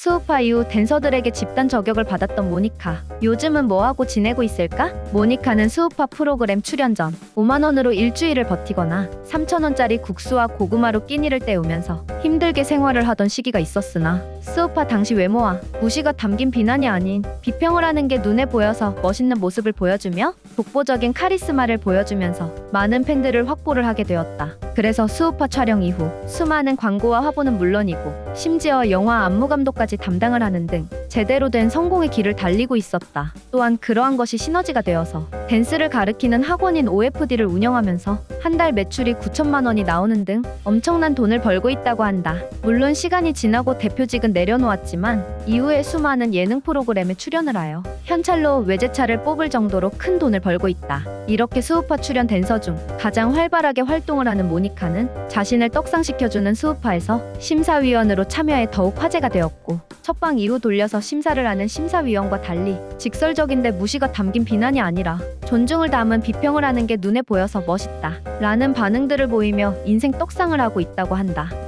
수우파 이후 댄서들에게 집단 저격을 받았던 모니카. 요즘은 뭐하고 지내고 있을까? 모니카는 수우파 프로그램 출연 전 5만원으로 일주일을 버티거나 3천원짜리 국수와 고구마로 끼니를 때우면서 힘들게 생활을 하던 시기가 있었으나 수우파 당시 외모와 무시가 담긴 비난이 아닌 비평을 하는 게 눈에 보여서 멋있는 모습을 보여주며 독보적인 카리스마를 보여주면서 많은 팬들을 확보를 하게 되었다. 그래서 수우파 촬영 이후 수많은 광고와 화보는 물론이고 심지어 영화 안무 감독까지 담당을 하는 등 제대로 된 성공의 길을 달리고 있었다. 또한 그러한 것이 시너지가 되어서 댄스를 가르치는 학원인 OFD를 운영하면서 한 달 매출이 9천만 원이 나오는 등 엄청난 돈을 벌고 있다고 한다. 물론 시간이 지나고 대표직은 내려놓았지만 이후에 수많은 예능 프로그램에 출연을 하여 현찰로 외제차를 뽑을 정도로 큰 돈을 벌고 있다. 이렇게 수우파 출연 댄서 중 가장 활발하게 활동을 하는 모니카는 자신을 떡상시켜주는 수우파에서 심사위원으로 참여해 더욱 화제가 되었고 첫방 이후 돌려서 심사를 하는 심사위원과 달리 직설적인데 무시가 담긴 비난이 아니라 존중을 담은 비평을 하는 게 눈에 보여서 멋있다 라는 반응들을 보이며 인생 떡상을 하고 있다고 한다.